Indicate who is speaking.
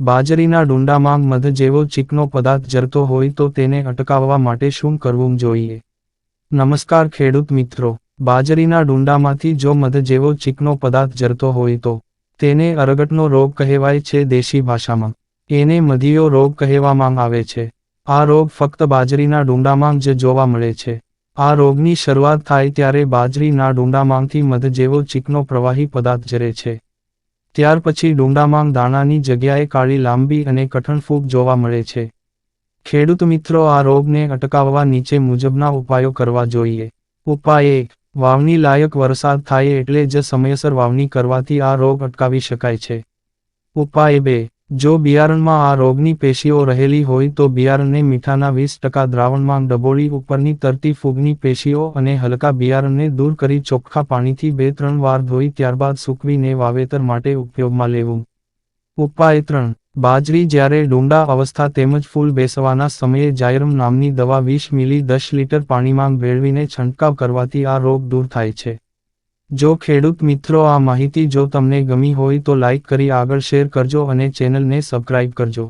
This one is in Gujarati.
Speaker 1: બાજરીના ડુંડામાં મધ જેવો ચીકનો પદાર્થ જરતો હોય તો તેને અટકાવવા માટે શું કરવું જોઈએ? નમસ્કાર ખેડૂત મિત્રો, બાજરીના ડુંડામાંથી જો મધ જેવો ચીકનો પદાર્થ જરતો હોય તો તેને અરગટનો રોગ કહેવાય છે દેશી ભાષામાં. એને મધીયો રોગ કહેવામાં આવે છે. આ રોગ ફક્ત બાજરીના ડુંડામાં જ જોવા મળે છે. આ રોગની શરૂઆત થાય ત્યારે બાજરીના ડુંડામાંથી મધ જેવો ચીકનો પ્રવાહી પદાર્થ જરે છે. ત્યાર પછી ડુંડામાંગ દાણાની જગ્યાએ કાળી લાંબી અને કઠણ ફૂગ જોવા મળે છે. ખેડૂત મિત્રો, આ રોગને અટકાવવા નીચે મુજબના ઉપાયો કરવા જોઈએ. ઉપાય એક, વાવણી લાયક વરસાદ થાય એટલે જ સમયસર વાવણી કરવાથી આ રોગ અટકાવી શકાય છે. ઉપાય બે જો બિયારણમાં આ રોગની પેશીઓ રહેલી હોય તો બિયારણને મીઠાના વીસ ટકા દ્રાવણમાં ડબોળી ઉપરની તરતી ફૂગની પેશીઓ અને હલકા બિયારણને દૂર કરી ચોખ્ખા પાણીથી બે ત્રણ વાર ધોઈ ત્યારબાદ સૂકવીને વાવેતર માટે ઉપયોગમાં લેવું. ઉપાય ત્રણ. બાજરી જ્યારે ડુંડા અવસ્થા તેમજ ફૂલ બેસવાના સમયે જાયરમ નામની દવા વીસ મિલી દસ લીટર પાણીમાં ભેળવીને છંટકાવ કરવાથી આ રોગ દૂર થાય છે. જો ખેડૂત મિત્રો આ માહિતી જો તમને ગમી હોય તો લાઇક કરી આગળ શેર કરજો અને ચેનલને સબસ્ક્રાઇબ કરજો.